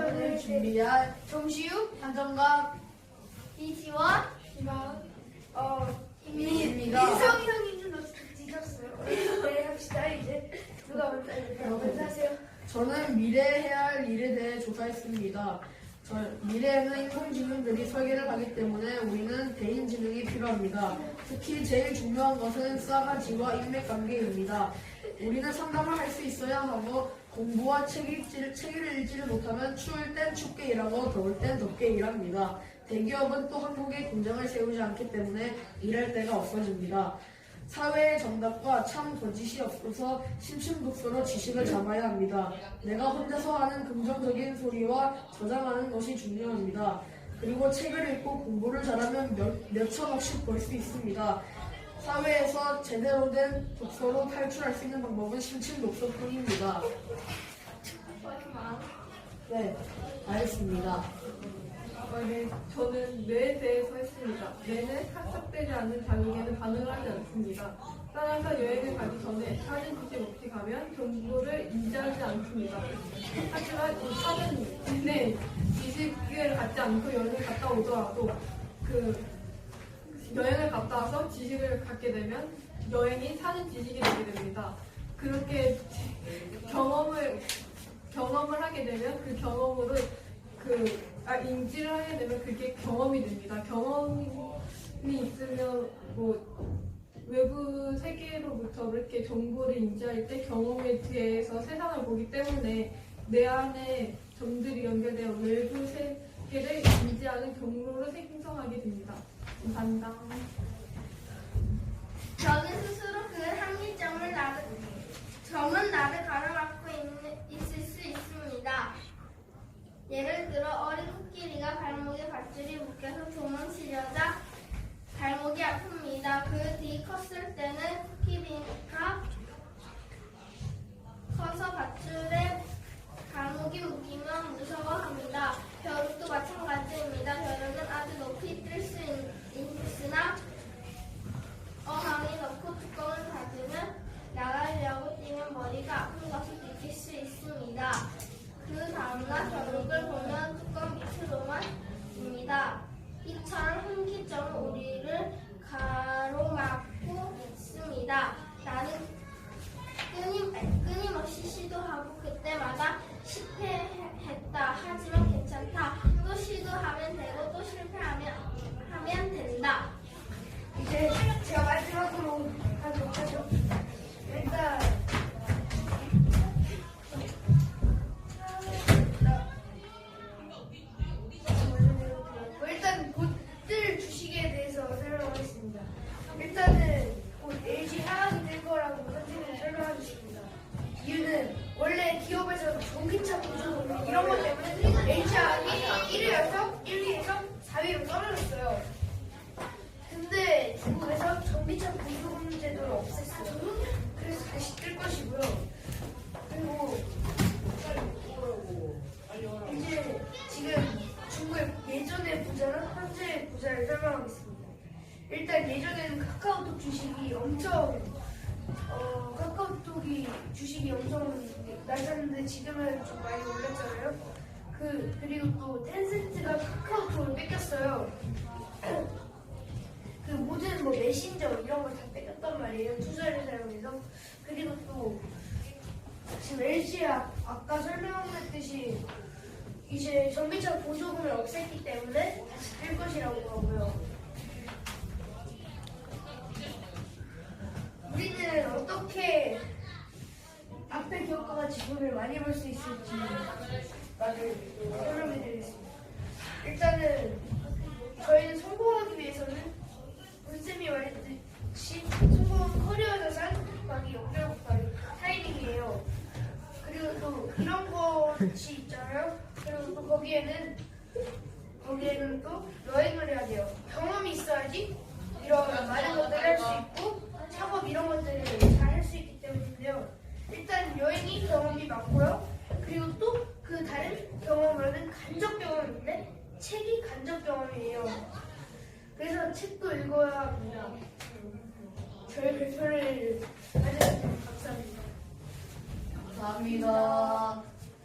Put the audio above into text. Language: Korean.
편을 준비할 정시우, 한정각 이지원, 이만, 어, 입니다. 민성이 형님은 어떻게 뒤졌어요? 네, 합시다, 이제. 누가 먼저, 먼저 하세요. 저는 미래해야 할 일에 대해 조사했습니다. 저, 미래에는 인공지능들이 설계를 하기 때문에 우리는 대인지능이 필요합니다. 특히 제일 중요한 것은 싸가지와 인맥관계입니다. 우리는 상담을 할 수 있어야 하고 공부와 책 읽지를, 책을 읽지를 못하면 추울 땐 춥게 일하고 더울 땐 덥게 일합니다. 대기업은 또 한국에 공장을 세우지 않기 때문에 일할 데가 없어집니다. 사회의 정답과 참 거짓이 없어서 심심독서로 지식을 잡아야 합니다. 내가 혼자서 하는 긍정적인 소리와 저장하는 것이 중요합니다. 그리고 책을 읽고 공부를 잘하면 몇, 몇천억씩 벌 수 있습니다. 사회에서 제대로 된 독서로 탈출할 수 있는 방법은 심층 독서뿐입니다. 네, 알겠습니다. 어, 네, 저는 뇌에 대해서 했습니다. 뇌는 학습되지 않는 자극에는 반응을 하지 않습니다. 따라서 여행을 가기 전에 사진 지식 없이 가면 정보를 인지하지 않습니다. 하지만 이 사전 내 지식을 갖지 않고 여행을 갔다 오더라도 그 여행을 갔다 와서 지식을 갖게 되면 여행이 사전 지식이 되게 됩니다. 그렇게 경험을 경험을 하게 되면 그 경험으로 그 아, 인지를 하게 되면 그게 경험이 됩니다. 경험이 있으면 뭐 외부 세계로부터 이렇게 정보를 인지할 때 경험에 대해서 세상을 보기 때문에 내 안에 점들이 연결되어 외부 세계를 인지하는 경로를 생성하게 됩니다. 감사합니다. 저는 스스로 그 한계점을 나를, 점은 나를 가로막고 있는, 있을 수 있습니다. 예를 들어 어린 코끼리가 발목에 밧줄이 묶여서 도망치려다 발목이 아픕니다. 그 뒤 컸을 때는 코끼리 부자를 설명하겠습니다. 일단 예전에는 카카오톡 주식이 엄청 어, 카카오톡이 주식이 엄청 낮았는데 지금은 좀 많이 올랐잖아요. 그 그리고 또 텐센트가 카카오톡을 뺏겼어요. 그 모든 뭐 메신저 이런 걸 다 뺏겼단 말이에요. 투자를 사용해서. 그리고 또 지금 LG가 아까 설명했듯이 이제 전기차 보조금을 없앴기 때문에 다시 뜰 것이라고 하고요. 우리는 어떻게 앞에 같이 돈을 많이 벌 수 있을지 나를 설명해 드리겠습니다. 일단은 저희는 성공하기 위해서는 문쌤이 말했듯이 성공은 커리어 자산 곱하기 연결 곱하기 타이밍이에요. 그리고 또 이런 것이 거기에는 거기에는 또 여행을 해야 돼요. 경험이 있어야지 이런 많은 것들을 할 수 있고 작업 이런 것들을 잘 할 수 있기 때문인데요. 일단 여행이 경험이 많고요. 그리고 또 그 다른 경험으로는 간접 경험인데 책이 간접 경험이에요. 그래서 책도 읽어야 합니다. 저희 발표를 해주셔서 감사합니다. 감사합니다.